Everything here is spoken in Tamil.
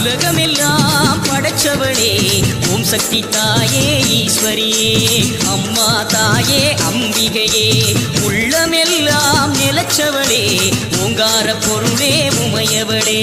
உலகமெல்லாம் படைச்சவளே ஓம் சக்தி தாயே ஈஸ்வரியே. அம்மா தாயே அம்பிகையே. உள்ளமெல்லாம் நிலச்சவளே. ஓங்கார பொருளே உமையவளே.